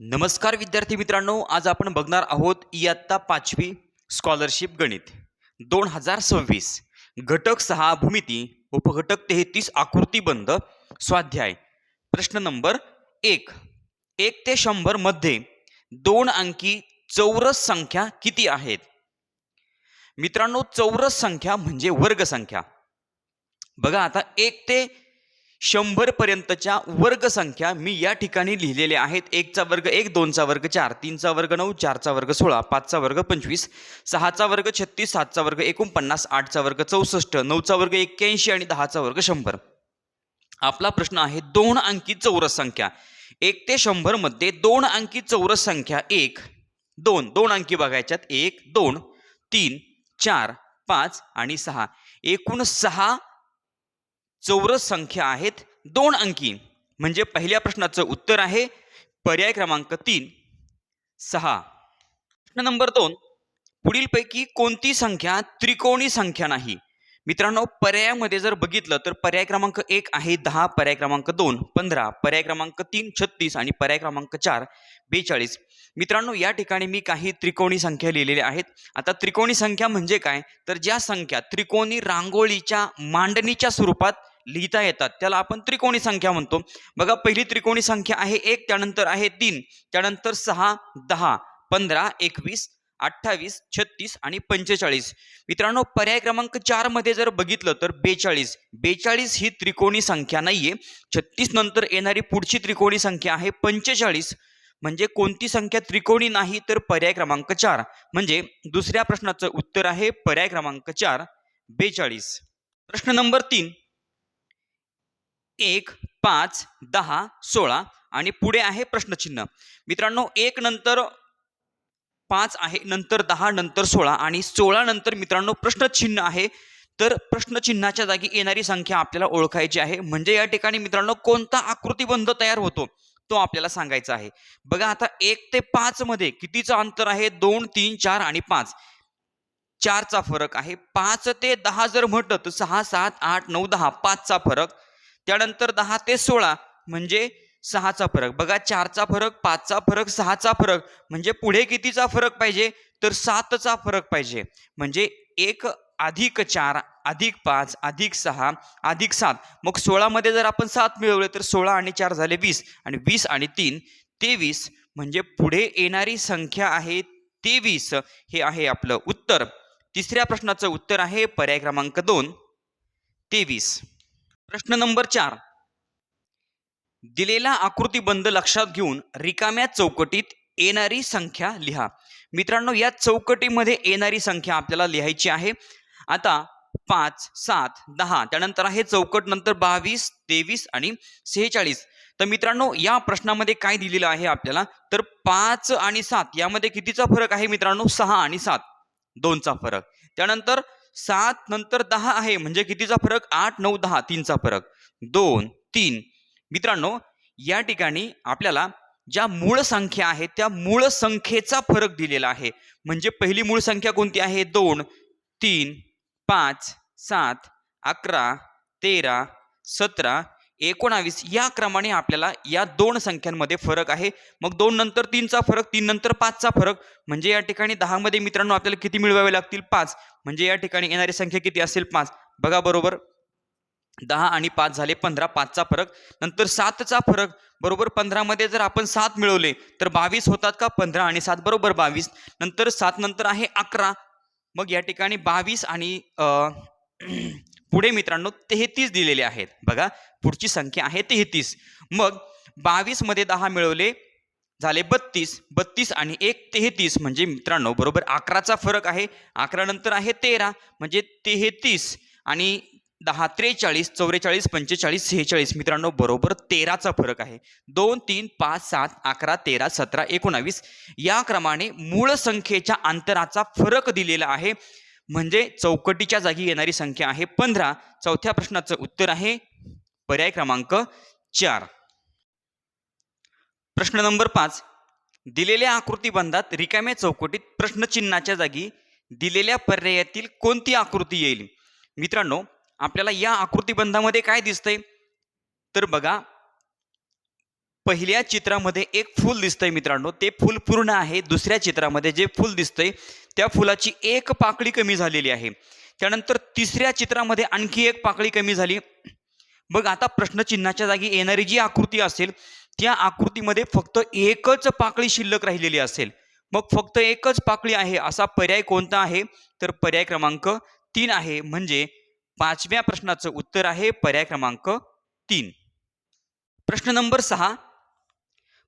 नमस्कार विद्यार्थी मित्रांनो आज आपण बघणार आहोत इयत्ता पाचवी स्कॉलरशिप गणित. दोन हजार सव्वीस घटक सहा भूमिती उपघटक तेहतीस आकृतीबंध स्वाध्याय. प्रश्न नंबर एक. एक ते शंभरमध्ये दोन अंकी चौरस संख्या किती आहेत? मित्रांनो चौरस संख्या म्हणजे वर्गसंख्या बघा आता एक ते शंभर पर्यंतच्या वर्ग संख्या मी या ठिकाणी लिहिलेल्या आहेत. एकचा वर्ग एक दोनचा वर्ग चार तीनचा वर्ग नऊ चारचा वर्ग सोळा पाचचा वर्ग पंचवीस सहाचा वर्ग छत्तीस सातचा वर्ग एकोणपन्नास आठचा वर्ग चौसष्ट नऊचा वर्ग एक्क्याऐंशी आणि दहाचा वर्ग शंभर. आपला प्रश्न आहे दोन अंकी चौरस संख्या. एक ते शंभरमध्ये दोन अंकी चौरस संख्या एक दोन दोन अंकी बघायच्यात एक दोन तीन चार पाच आणि सहा. एकूण सहा चौरस संख्या आहेत दोन अंकी. म्हणजे पहिल्या प्रश्नाचं उत्तर आहे पर्याय क्रमांक तीन. सहा. प्रश्न नंबर दोन. पुढीलपैकी कोणती संख्या त्रिकोणी संख्या नाही? मित्रांनो पर्यायामध्ये जर बघितलं तर पर्याय क्रमांक एक आहे दहा पर्याय क्रमांक दोन पंधरा पर्याय क्रमांक तीन छत्तीस आणि पर्याय क्रमांक चार बेचाळीस. मित्रांनो या ठिकाणी मी काही त्रिकोणी संख्या लिहिलेल्या आहेत. आता त्रिकोणी संख्या म्हणजे काय? तर ज्या संख्या त्रिकोणी रांगोळीच्या मांडणीच्या स्वरूपात लिहिता येतात. त्याला आपण त्रिकोणी संख्या म्हणतो. बघा पहिली त्रिकोणी संख्या आहे एक त्यानंतर आहे तीन त्यानंतर सहा दहा पंधरा एकवीस अठ्ठावीस छत्तीस आणि पंचेचाळीस. मित्रांनो पर्याय क्रमांक चारमध्ये जर बघितलं तर बेचाळीस. बेचाळीस ही त्रिकोणी संख्या नाहीये. छत्तीस नंतर येणारी पुढची त्रिकोणी संख्या आहे पंचेचाळीस. म्हणजे कोणती संख्या त्रिकोणी नाही तर पर्याय क्रमांक चार. म्हणजे दुसऱ्या प्रश्नाचं उत्तर आहे पर्याय क्रमांक चार बेचाळीस. प्रश्न नंबर तीन. एक पाच दहा सोळा आणि पुढे आहे प्रश्नचिन्ह. मित्रांनो एक नंतर पाच आहे नंतर दहा नंतर सोळा आणि सोळा नंतर मित्रांनो प्रश्नचिन्ह आहे. तर प्रश्नचिन्हाच्या जागी येणारी संख्या आपल्याला ओळखायची आहे. म्हणजे या ठिकाणी मित्रांनो कोणता आकृतीबंध तयार होतो तो आपल्याला सांगायचा आहे. बघा आता एक ते पाच मध्ये कितीचं अंतर आहे? दोन तीन चार आणि पाच. चारचा फरक आहे. पाच ते दहा जर म्हटलं तर सहा सात आठ नऊ दहा पाचचा फरक. त्यानंतर दहा ते सोळा म्हणजे सहाचा फरक. बघा चारचा फरक पाचचा फरक सहाचा फरक. म्हणजे पुढे कितीचा फरक पाहिजे? तर सातचा फरक पाहिजे. म्हणजे एक अधिक चार अधिक पाच अधिक सहा अधिक सात. मग सोळामध्ये जर आपण सात मिळवले तर सोळा आणि चार झाले वीस. आणि वीस आणि तीन तेवीस म्हणजे पुढे येणारी संख्या आहे तेवीस. हे आहे आपलं उत्तर. तिसऱ्या प्रश्नाचं उत्तर आहे पर्याय क्रमांक दोन तेवीस. प्रश्न नंबर चार. दिलेला आकृतीबंध लक्षात घेऊन रिकाम्या चौकटीत येणारी संख्या लिहा. मित्रांनो या चौकटीमध्ये येणारी संख्या आपल्याला लिहायची आहे. आता पाच सात दहा त्यानंतर आहे चौकट नंतर बावीस तेवीस आणि सेहेचाळीस. तर मित्रांनो या प्रश्नामध्ये काय दिलेलं आहे आपल्याला? तर पाच आणि सात यामध्ये कितीचा फरक आहे मित्रांनो? सहा आणि सात. दोनचा फरक. त्यानंतर सात नंतर दहा आहे म्हणजे कितीचा फरक? आठ नऊ दहा तीनचा फरक. दोन तीन. मित्रांनो या ठिकाणी आपल्याला ज्या मूळ संख्या आहेत त्या मूळ संख्येचा फरक दिलेला आहे. म्हणजे पहिली मूळ संख्या कोणती आहे? दोन तीन पाच सात अकरा तेरा सतरा एकोणावीस या क्रमाने आपल्याला या दोन संख्यांमध्ये फरक आहे. मग दोन नंतर तीनचा फरक तीन नंतर पाचचा फरक. म्हणजे या ठिकाणी दहामध्ये मित्रांनो आपल्याला किती मिळवावे लागतील? पाच. म्हणजे या ठिकाणी येणारी संख्या किती असेल? पाच. बघा बरोबर. दहा आणि पाच झाले पंधरा. पाचचा फरक. नंतर सातचा फरक. बरोबर पंधरामध्ये जर आपण सात मिळवले तर बावीस होतात का? पंधरा आणि सात. बरोबर बावीस. नंतर सात नंतर आहे अकरा. मग या ठिकाणी बावीस आणि पुढे मित्रांनो तेहतीस दिलेले आहेत. बघा पुढची संख्या आहे तेहतीस. मग बावीसमध्ये दहा मिळवले झाले बत्तीस. बत्तीस आणि एक तेहतीस म्हणजे मित्रांनो बरोबर अकराचा फरक आहे. अकरा नंतर आहे तेरा म्हणजे तेहतीस. आणि दहा त्रेचाळीस चौवेचाळीस पंचेचाळीस सेहेचाळीस. मित्रांनो बरोबर तेराचा फरक आहे. दोन तीन पाच सात अकरा तेरा सतरा एकोणावीस. या क्रमाने मूळ संख्येच्या अंतराचा फरक दिलेला आहे. म्हणजे चौकटीच्या जागी येणारी संख्या आहे पंधरा. चौथ्या प्रश्नाचं उत्तर आहे पर्याय क्रमांक चार. प्रश्न नंबर पाच. दिलेल्या आकृतीबंधात रिकाम्या चौकटीत प्रश्नचिन्हाच्या जागी दिलेल्या पर्यायातील कोणती आकृती येईल? मित्रांनो आपल्याला या आकृतीबंधामध्ये काय दिसतंय? तर बघा पहिल्या चित्रामध्ये एक फूल दिसतंय मित्रांनो. ते फूल पूर्ण आहे दुसऱ्या चित्रामध्ये. जे फूल दिसतंय त्या फुलाची एक पाकळी कमी झालेली आहे. त्यानंतर तिसऱ्या चित्रामध्ये आणखी एक पाकळी कमी झाली. मग आता प्रश्नचिन्हाच्या जागी येणारी जी आकृती असेल त्या आकृतीमध्ये फक्त एकच पाकळी शिल्लक राहिलेली असेल. मग फक्त एकच पाकळी आहे असा पर्याय कोणता आहे? तर पर्याय क्रमांक तीन आहे. म्हणजे पाचव्या प्रश्नाचं उत्तर आहे पर्याय क्रमांक तीन. प्रश्न नंबर सहा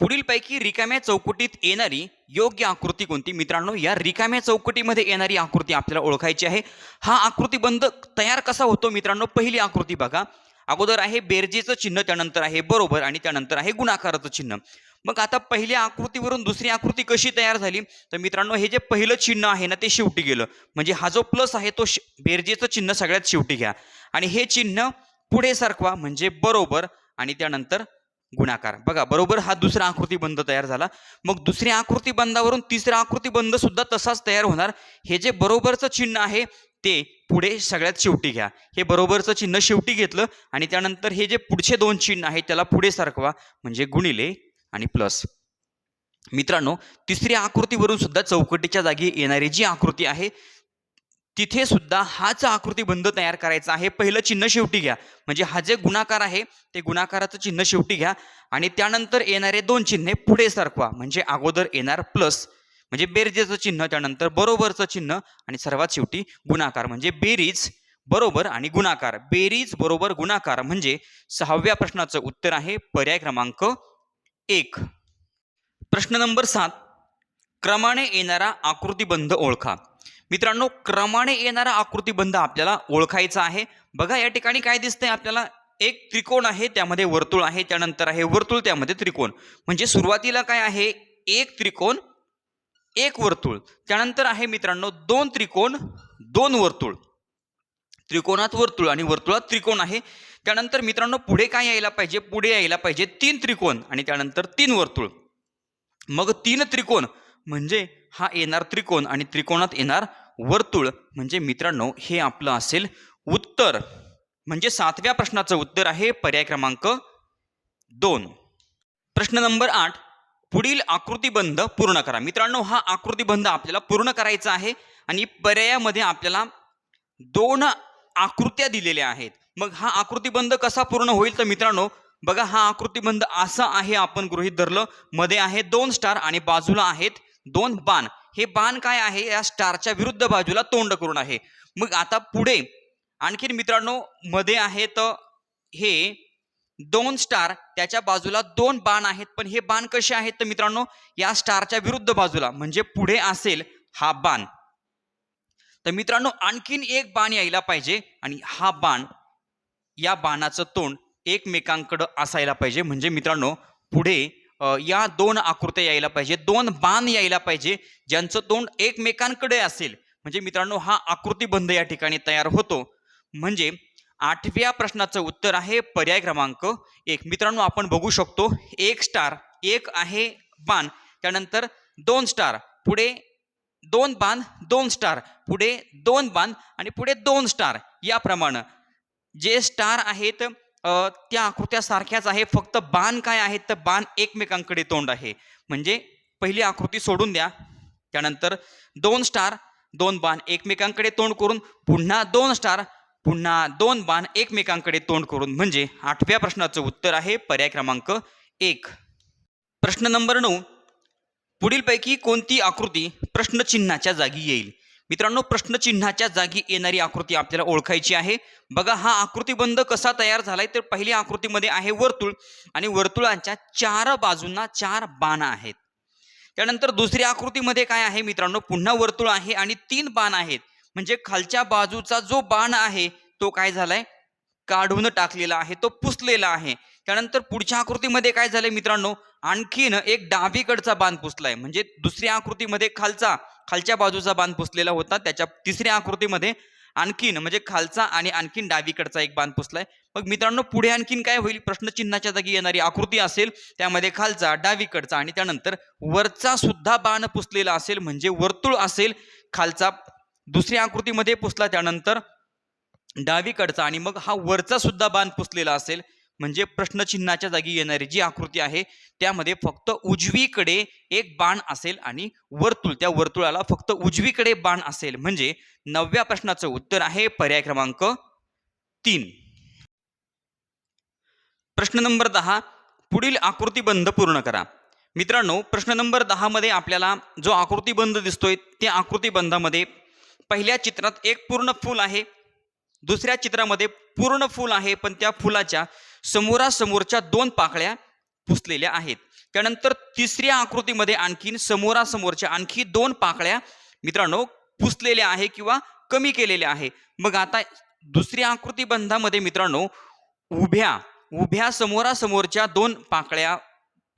पुढीलपैकी रिकाम्या चौकटीत येणारी योग्य आकृती कोणती? मित्रांनो या रिकाम्या चौकटीमध्ये येणारी आकृती आपल्याला ओळखायची आहे. हा आकृतीबंध तयार कसा होतो मित्रांनो? पहिली आकृती बघा. अगोदर आहे बेरजेचं चिन्ह त्यानंतर आहे बरोबर आणि त्यानंतर आहे गुणाकाराचं चिन्ह. मग आता पहिल्या आकृतीवरून दुसरी आकृती कशी तयार झाली? तर मित्रांनो हे जे पहिलं चिन्ह आहे ना ते शेवटी गेलं. म्हणजे हा जो प्लस आहे तो बेरजेचं चिन्ह सगळ्यात शेवटी घ्या. आणि हे चिन्ह पुढे सरकवा म्हणजे बरोबर आणि त्यानंतर गुणाकार. बघा बरोबर हा दुसरा आकृतीबंध तयार झाला. मग दुसऱ्या आकृतीबंधावरून तिसरा आकृतीबंध सुद्धा तसाच तयार होणार. हे जे बरोबरचं चिन्ह आहे ते पुढे सगळ्यात शेवटी घ्या. हे बरोबरचं चिन्ह शेवटी घेतलं आणि त्यानंतर हे जे पुढचे दोन चिन्ह आहे त्याला पुढे सरकवा म्हणजे गुणिले आणि प्लस. मित्रांनो तिसऱ्या आकृतीवरून सुद्धा चौकटीच्या जागी येणारी जी आकृती आहे तिथे सुद्धा हाच आकृतीबंध तयार करायचा आहे. पहिलं चिन्ह शेवटी घ्या. म्हणजे हा जे गुणाकार आहे ते गुणाकाराचं चिन्ह शेवटी घ्या. आणि त्यानंतर येणारे दोन चिन्हे पुढे सरकवा. म्हणजे अगोदर येणार प्लस म्हणजे बेरजेचं चिन्ह त्यानंतर बरोबरचं चिन्ह आणि सर्वात शेवटी गुणाकार. म्हणजे बेरीज बरोबर आणि गुणाकार. बेरीज बरोबर गुणाकार म्हणजे सहाव्या प्रश्नाचं उत्तर आहे पर्याय क्रमांक एक. प्रश्न नंबर सात. क्रमाने येणारा आकृतीबंध ओळखा. मित्रांनो क्रमाने येणारा आकृतीबंध आपल्याला ओळखायचा आहे. बघा या ठिकाणी काय दिसतंय? आपल्याला एक त्रिकोण आहे त्यामध्ये वर्तुळ आहे त्यानंतर आहे वर्तुळ त्यामध्ये त्रिकोण. म्हणजे सुरुवातीला काय आहे? एक त्रिकोण एक वर्तुळ. त्यानंतर आहे मित्रांनो दोन त्रिकोण दोन वर्तुळ. त्रिकोणात वर्तुळ आणि वर्तुळात त्रिकोण आहे. त्यानंतर मित्रांनो पुढे काय यायला पाहिजे? पुढे यायला पाहिजे तीन त्रिकोण आणि त्यानंतर तीन वर्तुळ. मग तीन त्रिकोण म्हणजे हा येणार त्रिकोण आणि त्रिकोणात येणार वर्तुळ. म्हणजे मित्रांनो हे आपलं असेल उत्तर. म्हणजे सातव्या प्रश्नाचं उत्तर आहे पर्याय क्रमांक दोन. प्रश्न नंबर आठ पुढील आकृतीबंध पूर्ण करा. मित्रांनो हा आकृतीबंध आपल्याला पूर्ण करायचा आहे आणि पर्यायामध्ये आपल्याला दोन आकृत्या दिलेल्या आहेत. मग हा आकृतीबंध कसा पूर्ण होईल तर मित्रांनो बघा हा आकृतीबंध असा आहे आपण गृहित धरलं. मध्ये आहे दोन स्टार आणि बाजूला आहेत दोन बाण. हे बाण काय आहे? या स्टारच्या विरुद्ध बाजूला तोंड करून आहे. मग आता पुढे आणखीन मित्रांनो मध्ये आहेत हे दोन स्टार. त्याच्या बाजूला दोन बाण आहेत. पण हे बाण कसे आहेत तर मित्रांनो या स्टारच्या विरुद्ध बाजूला म्हणजे पुढे असेल हा बाण. तर मित्रांनो आणखीन एक बाण यायला पाहिजे आणि हा बाण या बाणाचं तोंड एकमेकांकडं असायला पाहिजे. म्हणजे मित्रांनो पुढे या दोन आकृत्या यायला पाहिजे दोन बाण यायला पाहिजे ज्यांचं तोंड एकमेकांकडे असेल. म्हणजे मित्रांनो हा आकृतीबंध या ठिकाणी तयार होतो. म्हणजे आठव्या प्रश्नाचं उत्तर आहे पर्याय क्रमांक एक. मित्रांनो आपण बघू शकतो एक स्टार एक आहे बाण त्यानंतर दोन स्टार पुढे दोन बाण दोन स्टार पुढे दोन बाण आणि पुढे दोन स्टार याप्रमाणे. जे स्टार आहेत त्या आकृत्या सारख्याच आहे. फक्त बाण काय आहेत? तर बाण एकमेकांकडे तोंड आहे. म्हणजे पहिली आकृती सोडून द्या. त्यानंतर दोन स्टार दोन बाण एकमेकांकडे तोंड करून पुन्हा दोन स्टार पुन्हा दोन बाण एकमेकांकडे तोंड करून. म्हणजे आठव्या प्रश्नाचं उत्तर आहे पर्याय क्रमांक एक. प्रश्न नंबर नऊ. पुढीलपैकी कोणती आकृती प्रश्नचिन्हाच्या जागी येईल? मित्रांनो प्रश्नचिन्हाच्या जागी येणारी आकृती आपल्याला ओळखायची आहे. बघा हा आकृतीबंध कसा तयार झालाय? तर पहिल्या आकृतीमध्ये आहे वर्तुळ आणि वर्तुळांच्या चार बाजूंना चार बाण आहेत. त्यानंतर दुसऱ्या आकृतीमध्ये काय आहे मित्रांनो? पुन्हा वर्तुळ आहे आणि तीन बाण आहेत. म्हणजे खालच्या बाजूचा जो बाण आहे तो काय झालाय? काढून टाकलेला आहे तो पुसलेला आहे. त्यानंतर पुढच्या आकृतीमध्ये काय झालंय मित्रांनो? आणखीन एक डावीकडचा बांध पुसलाय. म्हणजे दुसऱ्या आकृतीमध्ये खालचा खालच्या बाजूचा बांध पुसलेला होता. त्याच्या तिसऱ्या आकृतीमध्ये आणखीन म्हणजे खालचा आणि आणखीन डावीकडचा एक बांध पुसलाय. मग मित्रांनो पुढे आणखीन काय होईल? प्रश्नचिन्हाच्या जागी येणारी आकृती असेल त्यामध्ये खालचा डावीकडचा आणि त्यानंतर वरचा सुद्धा बाण पुसलेला असेल म्हणजे वर्तुळ असेल खालचा दुसऱ्या आकृतीमध्ये पुसला त्यानंतर डावीकडचा आणि मग हा वरचा सुद्धा बाण पुसलेला असेल. म्हणजे प्रश्नचिन्हाच्या जागी येणारी जी आकृती आहे त्यामध्ये फक्त उजवीकडे एक बाण असेल आणि वर्तुळ त्या वर्तुळाला फक्त उजवीकडे बाण असेल. म्हणजे नवव्या प्रश्नाचं उत्तर आहे पर्याय क्रमांक तीन. प्रश्न नंबर दहा पुढील आकृतीबंध पूर्ण करा. मित्रांनो प्रश्न नंबर दहामध्ये आपल्याला जो आकृतीबंध दिसतोय त्या आकृतीबंधामध्ये पहिल्या चित्रात एक पूर्ण फूल आहे दुसऱ्या चित्रामध्ये पूर्ण फूल आहे पण त्या फुलाच्या समोरासमोरच्या दोन पाकळ्या पुसलेल्या आहेत. त्यानंतर तिसऱ्या आकृतीमध्ये आणखीन समोरासमोरच्या आणखी दोन पाकळ्या मित्रांनो पुसलेल्या आहे किंवा कमी केलेल्या आहे. मग आता दुसऱ्या आकृतीबंधामध्ये मित्रांनो उभ्या उभ्या समोरासमोरच्या दोन पाकळ्या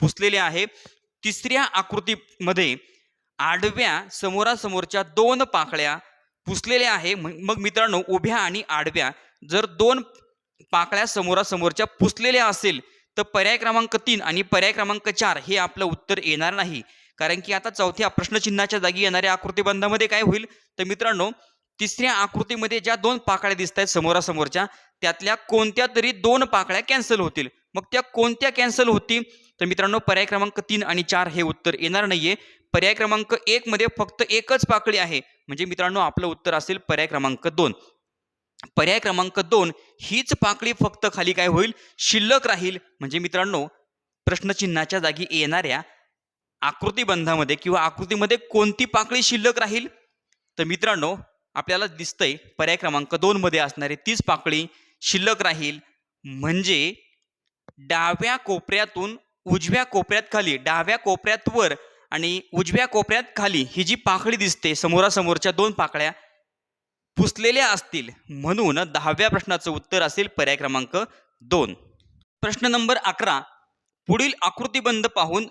पुसलेल्या आहे. तिसऱ्या आकृतीमध्ये आडव्या समोरासमोरच्या दोन पाकळ्या पुसलेल्या आहे. मग मित्रांनो उभ्या आणि आडव्या जर दोन पाकळ्या समोरासमोरच्या पुसलेल्या असेल तर पर्याय क्रमांक तीन आणि पर्याय क्रमांक चार हे आपलं उत्तर येणार नाही. कारण की आता चौथ्या प्रश्नचिन्हाच्या जागी येणाऱ्या आकृतीबंधामध्ये काय होईल? तर मित्रांनो तिसऱ्या आकृतीमध्ये ज्या दोन पाकळ्या दिसत आहेत समोरासमोरच्या त्यातल्या कोणत्या तरी दोन पाकळ्या कॅन्सल होतील. मग त्या कोणत्या कॅन्सल होतील? तर मित्रांनो पर्याय क्रमांक तीन आणि चार हे उत्तर येणार नाहीये. पर्याय क्रमांक एक मध्ये फक्त एकच पाकळी आहे. म्हणजे मित्रांनो आपलं उत्तर असेल पर्याय क्रमांक दोन. पर्याय क्रमांक दोन हीच पाकळी फक्त खाली काय होईल? शिल्लक राहील. म्हणजे मित्रांनो प्रश्नचिन्हाच्या जागी येणाऱ्या आकृतीबंधामध्ये किंवा आकृतीमध्ये कोणती पाकळी शिल्लक राहील? तर मित्रांनो आपल्याला दिसतंय पर्याय क्रमांक दोन मध्ये असणारी तीच पाकळी शिल्लक राहील. म्हणजे डाव्या कोपऱ्यातून उजव्या कोपऱ्यात खाली डाव्या कोपऱ्यात वर आणि उजव्या कोपऱ्यात खाली ही जी पाकळी दिसते समोरासमोरच्या दोन पाकळ्या पुसलेल्या असतील. म्हणून दहाव्या प्रश्नाचं उत्तर असेल पर्याय क्रमांक दोन. प्रश्न नंबर अकरा. पुढील आकृतीबंध पाहून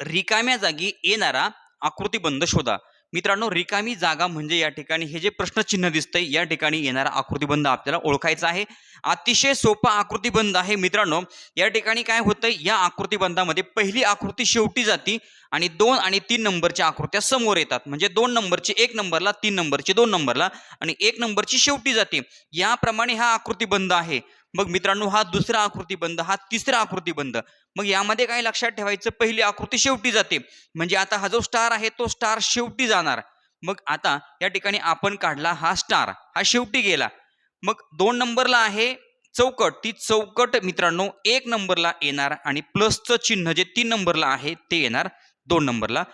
रिकाम्या जागी येणारा आकृतीबंध शोधा. मित्रांनो रिकामी जागा म्हणजे या ठिकाणी हे जे प्रश्नचिन्ह दिसतंय या ठिकाणी येणारा आकृतीबंध आपल्याला ओळखायचा आहे. अतिशय सोपा आकृतीबंध आहे मित्रांनो. या ठिकाणी काय होतंय या आकृतीबंधामध्ये पहिली आकृती शेवटी जाती आणि दोन आणि तीन नंबरच्या आकृत्या समोर येतात. म्हणजे दोन नंबरची एक नंबरला तीन नंबरची दोन नंबरला आणि एक नंबरची शेवटी जाते. याप्रमाणे हा आकृतीबंध आहे. मग मित्रांनो हा दुसरा आकृतीबंध हा तिसरा आकृतीबंध मग यामध्ये काय लक्षात ठेवायचं? पहिली आकृती शेवटी जाते. म्हणजे आता हा जो स्टार आहे तो स्टार शेवटी जाणार. मग आता या ठिकाणी आपण काढला हा स्टार हा शेवटी गेला. मग दोन नंबरला आहे चौकट. ती चौकट मित्रांनो एक नंबरला येणार आणि प्लसचं चिन्ह जे तीन नंबरला आहे ते येणार दोन नंबरला.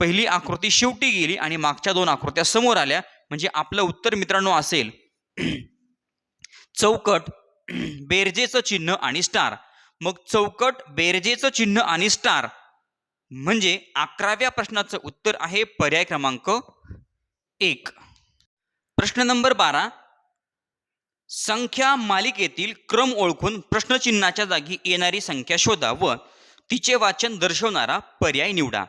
पहिली आकृती शेवटी गेली आणि मागच्या दोन आकृत्या समोर आल्या. म्हणजे आपलं उत्तर मित्रांनो असेल. चौकट बेरजेचं चिन्ह आणि स्टार. मग चौकट बेरजेचं चिन्ह आणि स्टार. म्हणजे अकराव्या प्रश्नाचं उत्तर आहे पर्याय क्रमांक एक. प्रश्न नंबर बारा. संख्या मालिकेतील क्रम ओळखून प्रश्नचिन्हाच्या जागी येणारी संख्या शोधा व तिचे वाचन दर्शवणारा पर्याय निवडा.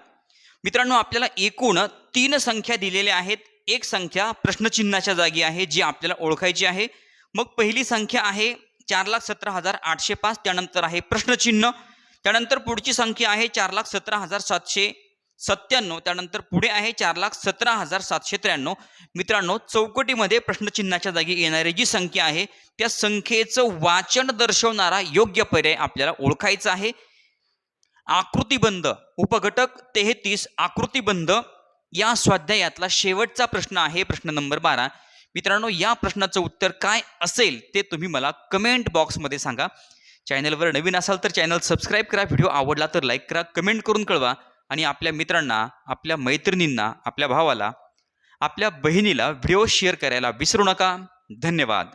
मित्रांनो आपल्याला एकूण तीन संख्या दिलेल्या आहेत. एक संख्या प्रश्नचिन्हाच्या जागी आहे जी आपल्याला ओळखायची आहे. मग पहिली संख्या आहे चार लाख सतरा हजार आठशे पाच त्यानंतर आहे प्रश्नचिन्ह. त्यानंतर पुढची संख्या आहे चार लाख सतरा हजार सातशे सत्त्याण्णव. त्यानंतर पुढे आहे चार लाख सतरा हजार सातशे त्र्याण्णव. मित्रांनो चौकटीमध्ये प्रश्नचिन्हाच्या जागी येणारी जी संख्या आहे त्या संख्येचं वाचन दर्शवणारा योग्य पर्याय आपल्याला ओळखायचा आहे. आकृतीबंध उपघटक तेहतीस आकृतीबंध या स्वाध्यायातला शेवटचा प्रश्न आहे प्रश्न नंबर बारा. मित्रांनो या प्रश्नाचं उत्तर काय असेल ते तुम्ही मला कमेंट बॉक्समध्ये सांगा. चॅनलवर नवीन असाल तर चॅनल सबस्क्राईब करा. व्हिडिओ आवडला तर लाईक करा कमेंट करून कळवा. आणि आपल्या मित्रांना आपल्या मैत्रिणींना आपल्या भावाला आपल्या बहिणीला व्हिडिओ शेअर करायला विसरू नका. धन्यवाद.